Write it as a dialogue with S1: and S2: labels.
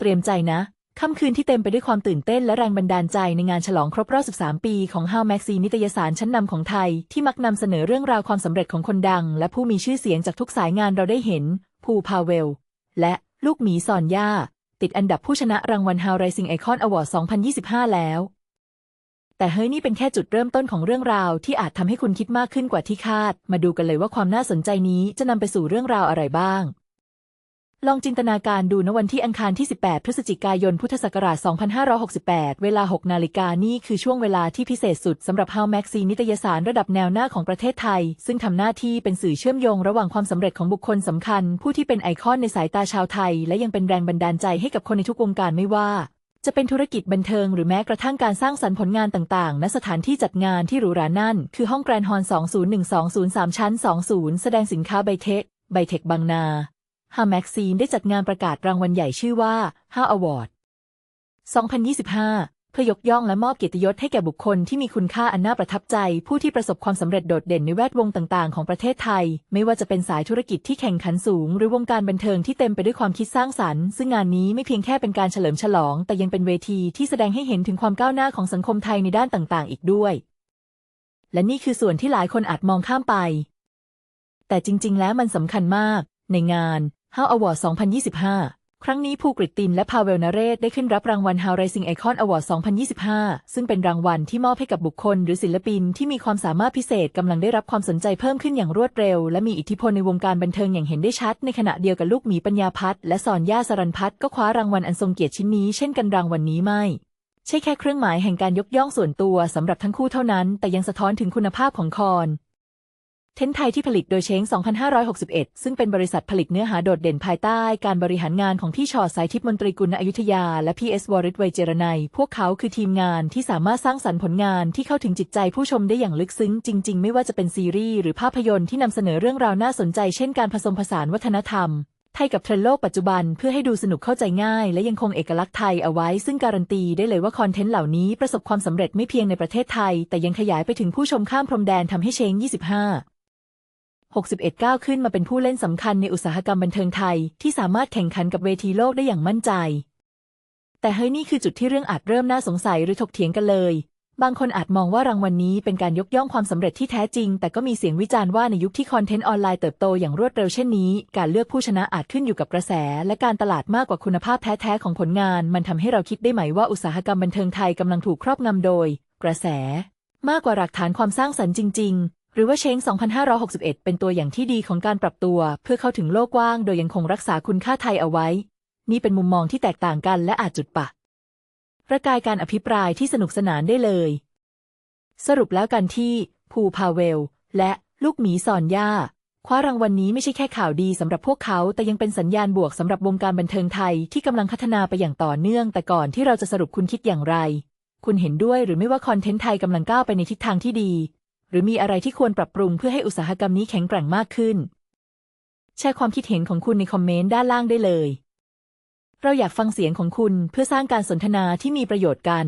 S1: เตรียมใจนะ ค่ำคืนที่เต็มไปด้วยความตื่นเต้นและแรงบันดาลใจในงานฉลองครบรอบ 13 ปีของ How Maxi นิตยสารชั้นนำของไทย ที่มักนำเสนอเรื่องราวความสำเร็จของคนดัง และผู้มีชื่อเสียงจากทุกสายงานเราได้เห็น ภูพาเวล และลูกหมีสอนย่า ติดอันดับผู้ชนะรางวัล How Rising Icon Award 2025 แล้ว แต่เฮ้ยนี่เป็นแค่จุดเริ่มต้นของเรื่องราวที่อาจทำให้คุณคิดมากขึ้นกว่าที่คาด มาดูกันเลยว่าความน่าสนใจนี้จะนำไปสู่เรื่องราวอะไรบ้าง ลองจินตนาการดูนะวันที่อังคารที่ 18 พฤศจิกายน พุทธศักราช 2568 เวลา 6 นาฬิกานี่คือช่วงเวลาที่พิเศษสุดสำหรับ How Maxi นิตยสารระดับแนวหน้าของประเทศไทย ซึ่งทำหน้าที่เป็นสื่อเชื่อมโยงระหว่างความสำเร็จของบุคคลสำคัญ ผู้ที่เป็นไอคอนในสายตาชาวไทย และยังเป็นแรงบันดาลใจให้กับคนในทุกวงการไม่ว่า จะเป็นธุรกิจบันเทิงหรือแม้กระทั่งการสร้างสรรค์ผลงานต่างๆ ณ สถานที่จัดงานที่หรูหรานั่น คือห้องแกรนด์ฮอลล์201203 ชั้น 20 แสดงสินค้าไบเทคไบเทคบางนา ฮาแม็กซีนได้จัดงานประกาศรางวัลใหญ่ชื่อว่า5 Award 2025 เพื่อยกย่องและมอบเกียรติยศให้แก่บุคคลที่มีคุณค่าอันน่าประทับใจ ผู้ที่ประสบความสำเร็จโดดเด่นในแวดวงต่างๆ ของประเทศไทย ไม่ว่าจะเป็นสายธุรกิจที่แข่งขันสูง หรือวงการบันเทิงที่เต็มไปด้วยความคิดสร้างสรรค์ ซึ่งงานนี้ไม่เพียงแค่เป็นการเฉลิมฉลอง แต่ยังเป็นเวทีที่แสดงให้เห็นถึงความก้าวหน้าของสังคมไทยในด้านต่างๆ อีกด้วย และนี่คือส่วนที่หลายคนอาจมองข้ามไป แต่จริง ๆ แล้วมันสำคัญมาก ในงาน How Award 2025 ครั้งนี้ภูกริตตินและพาเวลนเรศได้ขึ้นรับรางวัล How Rising Icon Award 2025 ซึ่งเป็นรางวัลที่มอบให้กับบุคคล หรือศิลปินที่มีความสามารถพิเศษกำลังได้รับความสนใจเพิ่มขึ้นอย่างรวดเร็ว และมีอิทธิพลในวงการบันเทิงอย่างเห็นได้ชัด ในขณะเดียวกับลูกหมีปัญญาพัฒน์และสอนย่าสรันพัฒน์ก็คว้ารางวัลอันทรงเกียรติชิ้นนี้ เช่นกันรางวัลนี้ไม่ใช่แค่เครื่องหมายแห่งการยกย่องส่วนตัวสำหรับทั้งคู่เท่านั้น แต่ยังสะท้อนถึงคุณภาพของคอน เทนไทยที่ผลิตโดยเช้ง 2561 ซึ่งเป็นบริษัทผลิตเนื้อหาโดดเด่นภายใต้การบริหารงานของพี่ชอดสายทิพย์มนตรีกุลอยุธยา และพี่เอสวริศไวยเจรนัยพวกเขาคือทีมงานที่สามารถสร้างสรรค์ผลงานที่เข้าถึงจิตใจผู้ชมได้อย่างลึกซึ้ง จริง ๆ ไม่ว่าจะเป็นซีรีส์หรือภาพยนตร์ที่นำเสนอเรื่องราวน่าสนใจเช่นการผสมผสานวัฒนธรรมไทยกับเทรนด์โลกปัจจุบันเพื่อให้ดูสนุกเข้าใจง่าย และยังคงเอกลักษณ์ไทยเอาไว้ ซึ่งการันตีได้เลยว่าคอนเทนต์เหล่านี้ประสบความสำเร็จไม่เพียงในประเทศไทย แต่ยังขยายไปถึงผู้ชมข้ามพรมแดนทำให้เชง 25 61ก้าวขึ้นมาเป็นผู้เล่นสำคัญในอุตสาหกรรมบันเทิงไทย ที่สามารถแข่งขันกับเวทีโลกได้อย่างมั่นใจ แต่เฮ้ยนี่คือจุดที่เรื่องอาจเริ่มน่าสงสัยหรือถกเถียงกันเลย บางคนอาจมองว่ารางวัลนนี้เป็นการยกย่องความสำเร็จที่แท้จริง แต่ก็มีเสียงวิจารณ์ว่าในยุคที่คอนเทนต์ออนไลน์เติบโตอย่างรวดเร็วเช่นนี้ การเลือกผู้ชนะอาจขึ้นอยู่กับกระแส และการตลาดมากกว่าคุณภาพแท้ๆของผลงาน มันทำให้เราคิดได้ไหมว่าอุตสาหกรรมบันเทิงไทยกำลังถูกครอบงำโดย กระแส มากกว่าหลักฐานความสร้างสรรค์จริงๆ หรือว่าเชง 2561 เป็นตัวอย่างที่ดีของการปรับตัว เพื่อเข้าถึงโลกกว้าง โดยยังคงรักษาคุณค่าไทยเอาไว้ นี่เป็นมุมมองที่แตกต่างกันและอาจจุดปะ ประกายการอภิปรายที่สนุกสนานได้เลย สรุปแล้วกันที่ภูพาเวล และลูกหมีสอนย่าคว้ารางวัลนนี้ไม่ใช่แค่ข่าวดีสำหรับพวกเขา แต่ยังเป็นสัญญาณบวกสำหรับวงการบันเทิงไทยที่กำลังพัฒนาไปอย่างต่อเนื่อง แต่ก่อนที่เราจะสรุปคุณคิดอย่างไร คุณเห็นด้วยหรือไม่ว่าคอนเทนต์ไทยกำลังก้าวไปในทิศทางที่ดี หรือมีอะไรที่ควรปรับปรุงเพื่อให้อุตสาหกรรมนี้แข็งแกร่งมากขึ้น แชร์ความคิดเห็นของคุณในคอมเมนต์ด้านล่างได้เลย เราอยากฟังเสียงของคุณเพื่อสร้างการสนทนาที่มีประโยชน์กัน